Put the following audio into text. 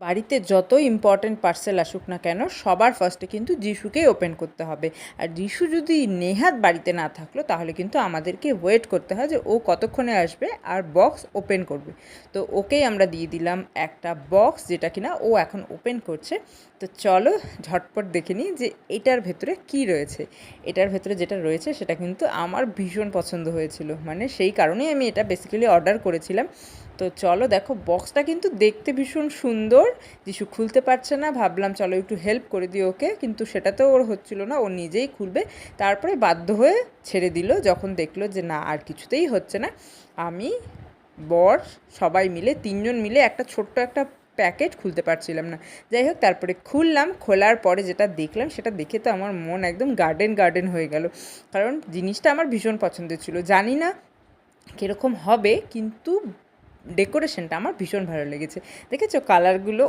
বাড়িতে যত important parcel আসুক না কেন, সবার ফার্স্টে কিন্তু যিশুকেই ওপেন করতে হবে। আর যিশু যদি নেহাত বাড়িতে না থাকল, তাহলে কিন্তু আমাদেরকে ওয়েট করতে হয় যে ও কতক্ষণে আসবে আর বক্স ওপেন করবে। তো ওকেই আমরা দিয়ে দিলাম একটা বক্স যেটা কিনা ও এখন ওপেন করছে। তো চলো ঝটপট দেখে নিই যে এটার ভেতরে কি রয়েছে। এটার ভেতরে যেটা রয়েছে, সেটা কিন্তু আমার ভীষণ পছন্দ হয়েছিল। মানে সেই কারণেই আমি এটা বেসিক্যালি অর্ডার করেছিলাম। তো চলো দেখো বক্সটা কিন্তু দেখতে ভীষণ সুন্দর। যিশু খুলতে পারছে না, ভাবলাম চলো একটু হেল্প করে দিই ওকে, কিন্তু সেটাতেও ওর হচ্ছিল না, ও নিজেই খুলবে। তারপরে বাধ্য হয়ে ছেড়ে দিল, যখন দেখল যে না, আর কিছুতেই হচ্ছে না। আমি, বর, সবাই মিলে, তিনজন মিলে একটা ছোট্ট একটা প্যাকেট খুলতে পারছিলাম না। যাই হোক, তারপরে খুললাম, খোলার পরে যেটা দেখলাম, সেটা দেখে তো আমার মন একদম গার্ডেন গার্ডেন হয়ে গেল। কারণ জিনিসটা আমার ভীষণ পছন্দের ছিল। জানি না কীরকম হবে, কিন্তু ডেকোরেশনটা আমার ভীষণ ভালো লেগেছে। দেখেছ কালারগুলো